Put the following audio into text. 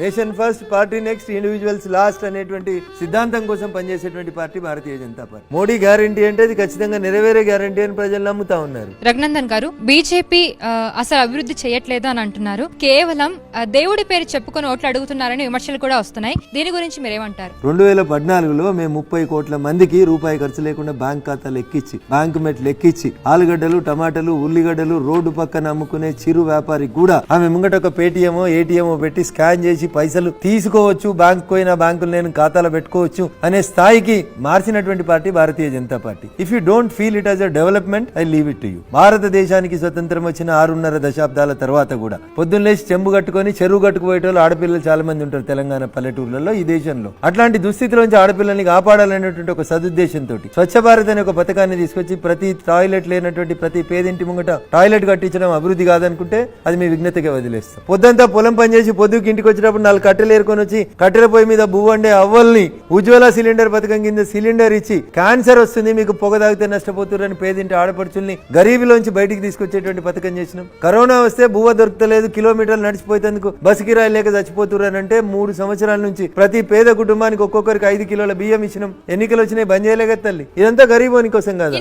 Nation first party next individuals last అనేటువంటి సిద్ధాంతం కోసం పనిచేసేటువంటి party Bharatiya Janata party. Modi guarantee అంటే అది ఖచ్చితంగా నెరవేరే గ్యారంటీ అని ప్రజలు నమ్ముతా ఉన్నారు. రఘునందన్ గారు బీజేపీ అసలు అభివృద్ధి చేయట్లేదు అని అంటున్నారు. కేవలం దేవుడి పేరు చెప్పుకొని ఓట్లు అడుగుతున్నారని విమర్శలు కూడా వస్తున్నాయి. దీని గురించి మీరేమంటారు? రెండు వేల పద్నాలుగులో మేము ముప్పై కోట్ల మందికి రూపాయి ఖర్చు లేకుండా బ్యాంక్ ఖాతాలు ఎక్కిచ్చి బ్యాంకు మెట్లు ఎక్కిచ్చి ఆలుగడ్డలు టమాటాలు ఉల్లిగడ్డలు రోడ్డు పక్కన అమ్ముకునే చిరు వ్యాపారికి కూడా ఆమె ముంగట ఒక పేటిఎమో ఏటీఎమో పెట్టి స్కాన్ చేసి పైసలు తీసుకోవచ్చు బ్యాంకు పోయిన బ్యాంకులు నేను ఖాతాలో పెట్టుకోవచ్చు అనే స్థాయికి మార్చినటువంటి party Bharatiya Janata party. If you don't feel it as a development I leave it to you భారతదేశానికి స్వతంత్రం వచ్చిన ఆరున్నర దశాబ్దాల తర్వాత కూడా పొద్దున్న లేచి చెంబు కట్టుకొని చెరువు కట్టుకుపోయేటోళ్ళు ఆడపిల్లలు చాలా మంది ఉంటారు తెలంగాణ పల్లెటూర్లలో ఈ దేశంలో. అట్లాంటి దుస్థితిలోంచి ఆడపిల్లల్ని కాపాడాలనేటువంటి ఒక సదుద్దేశంతో స్వచ్ఛ భారత్ అనే ఒక పథకాన్ని తీసుకొచ్చి ప్రతి టాయిలెట్ లేనటువంటి ప్రతి పేదింటి ముంగట టాయిలెట్ కట్టించడం అభివృద్ధి కాదనుకుంటే అది మీ విఘ్నతగా వదిలేస్తాం. పొద్దంతా పొలం పని చేసి పొద్దుకి ఇంటికి వచ్చినప్పుడు నాలుగు కట్టెలు ఏరుకొని వచ్చి కట్టెల పొయ్యి మీద బువ్వండే అవ్వల్ని. ఉజ్వల సిలిండర్ పథకం కింద సిలిండర్ ఇచ్చి క్యాన్సర్ వస్తుంది మీకు పొగ తాగితే నష్టపోతుర్రని పేదింటి ఆడపడుచుల్ని గరీబీలోంచి బయటికి తీసుకొచ్చేటువంటి పథకం చేసినాం. కరోనా వస్తే బువ్వ దొరకలేదు కిలోమీటర్లు నడిచిపోయేందుకు బస్సు కిరాయి లేక చచ్చిపోతుర్రని అంటే మూడు సంవత్సరాల నుంచి ప్రతి పేద కుటుంబానికి ఒక్కొక్కరికి ఐదు కిలోల బియ్యం ఇచ్చినాం. ఎన్నికలు వచ్చినాయి బంద్ చేయలేక తల్లి. ఇదంతా గరీబోని కోసం కాదా.